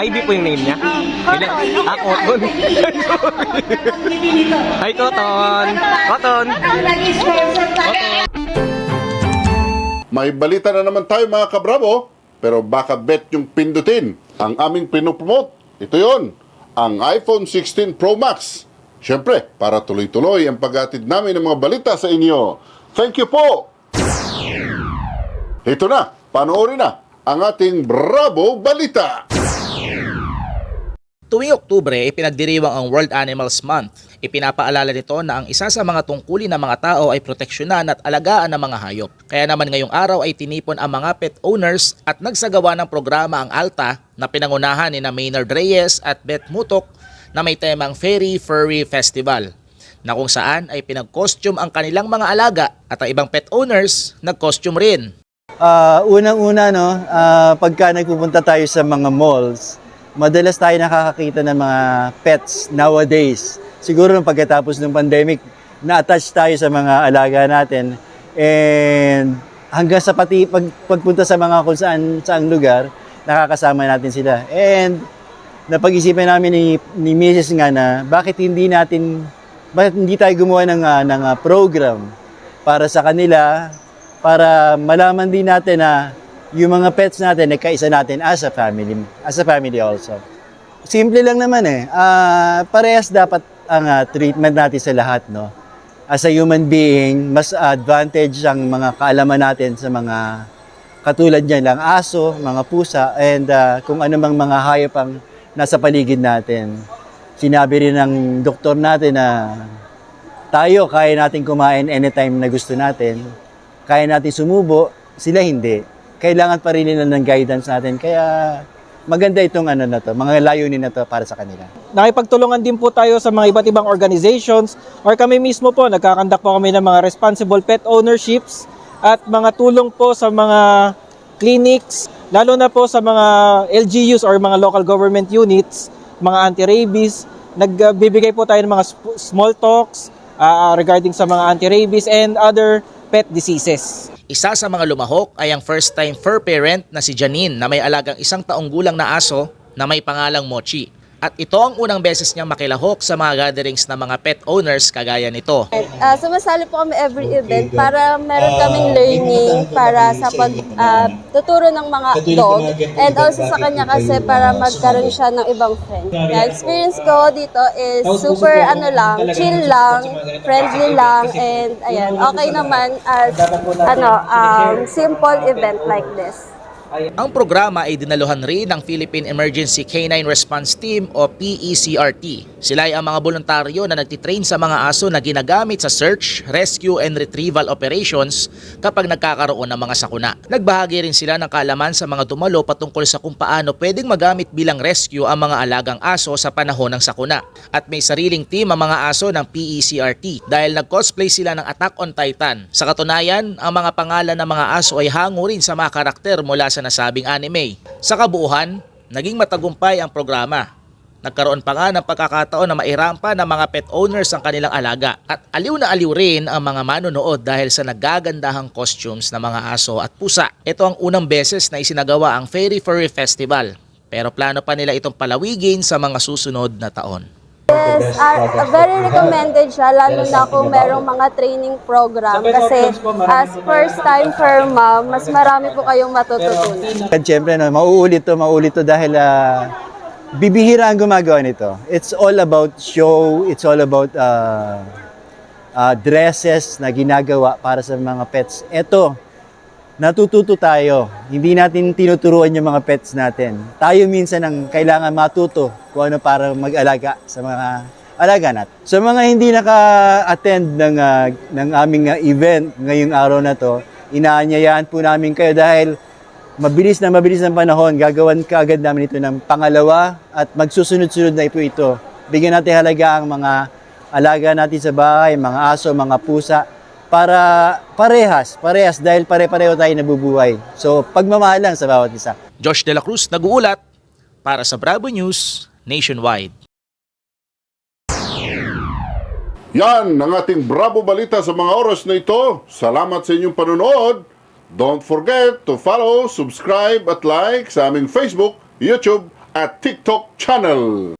Ivy po yung name niya? Ilan? Ah, Cotton. Hi, Cotton. Cotton. May balita na naman tayo mga kabravo, pero baka bet yung pindutin ang aming pinopromote. Ito yon, ang iPhone 16 Pro Max. Siyempre, para tuloy-tuloy ang paghatid namin ng mga balita sa inyo. Thank you po! Ito na, panoorin na ang ating Bravo Balita. Tuwing Oktubre, ipinagdiriwang ang World Animals Month. Ipinapaalala nito na ang isa sa mga tungkulin ng mga tao ay proteksyonan at alagaan ng mga hayop. Kaya naman ngayong araw ay tinipon ang mga pet owners at nagsagawa ng programa ang ALTA na pinangunahan ni na Maynard Reyes at Beth Mutok na may temang Fairy Furry Festival na kung saan ay pinag-costume ang kanilang mga alaga at ang ibang pet owners nag-costume rin. Ah, unang-una no, ah, pagka nagpupunta tayo sa mga malls, madalas tayo nakakakita ng mga pets nowadays. Siguro nung pagkatapos ng pandemic, na-attach tayo sa mga alaga natin. And hanggang sa pati pag, pagpunta sa mga kung saan saang lugar, nakakasama natin sila. And napag-isipan namin ni, ni Mrs. nga na bakit hindi natin, bakit hindi tayo gumawa ng, ah, ng ah, program para sa kanila, para malaman din natin na yung mga pets natin, nagkaisa natin as a family, as a family also. Simple lang naman eh. Ah, parehas dapat ang ah, treatment natin sa lahat, no? As a human being, mas advantage ang mga kaalaman natin sa mga katulad niyan lang aso, mga pusa, and ah, kung ano mang mga hayop ang nasa paligid natin. Sinabi rin ng doktor natin na tayo kaya natin kumain anytime na gusto natin. Kaya natin sumubo, sila hindi. Kailangan pa rin nila ng guidance natin. Kaya maganda itong ano na to, mga layunin na to para sa kanila. Nakipagtulungan din po tayo sa mga iba't ibang organizations or kami mismo po, nagkakandak po kami ng mga responsible pet ownerships at mga tulong po sa mga clinics, lalo na po sa mga LGUs or mga local government units, mga anti-rabies. Nagbibigay po tayo ng mga small talks ah, regarding sa mga anti-rabies and other pet diseases. Isa sa mga lumahok ay ang first-time fur parent na si Janine na may alagang isang taong gulang na aso na may pangalang Mochi. At ito ang unang beses niyang makilahok sa mga gatherings ng mga pet owners kagaya nito. Ah, sumasali po kami every event para meron kaming learning para sa pag ah, tuturo ng mga dog and also sa kanya kasi para magkaroon siya ng ibang friend. Yeah, experience ko dito is super ano lang, chill lang, friendly lang and ayan, okay naman as ano, um, simple event like this. Ang programa ay dinaluhan rin ng Philippine Emergency Canine Response Team o PECRT. Sila ay ang mga voluntaryo na nagtitrain sa mga aso na ginagamit sa search, rescue and retrieval operations kapag nagkakaroon ng mga sakuna. Nagbahagi rin sila ng kaalaman sa mga dumalo patungkol sa kung paano pwedeng magamit bilang rescue ang mga alagang aso sa panahon ng sakuna. At may sariling team ang mga aso ng PECRT dahil nag-cosplay sila ng Attack on Titan. Sa katunayan, ang mga pangalan ng mga aso ay hango rin sa mga karakter mula sa nasabing anime. Sa kabuuhan, naging matagumpay ang programa. Nagkaroon pa nga ng pagkakataon na mairampa ng mga pet owners ang kanilang alaga at aliw na aliw rin ang mga manonood dahil sa nagagandahang costumes ng mga aso at pusa. Ito ang unang beses na isinagawa ang Fairy Furry Festival pero plano pa nila itong palawigin sa mga susunod na taon. Yes, ah, very recommended siya, lalo na kung merong mga training program. Kasi as first time for mom, mas marami po kayong matututunan. At syempre, no, mauulit to, mauulit to dahil ah, bibihira ang gumagawa nito. It's all about show, it's all about ah, ah, dresses na ginagawa para sa mga pets. Ito, natututo tayo. Hindi natin tinuturuan yung mga pets natin. Tayo minsan ang kailangan matuto kung ano para mag-alaga sa mga alaga natin. Sa mga hindi naka-attend ng, ah, ng aming ah, event ngayong araw na to, inaanyayahan po namin kayo dahil mabilis na mabilis ng panahon, gagawan ka agad namin ito ng pangalawa at magsusunod-sunod na po ito. Bigyan natin halaga ang mga alaga natin sa bahay, mga aso, mga pusa, para parehas, parehas dahil pare-pareho tayo nabubuhay. So, pagmamahal lang sa bawat isa. Josh De La Cruz nag-uulat para sa Bravo News Nationwide. Yan ang ating Bravo Balita sa mga oras na ito. Salamat sa inyong panonood. Don't forget to follow, subscribe at like sa aming Facebook, YouTube at TikTok channel.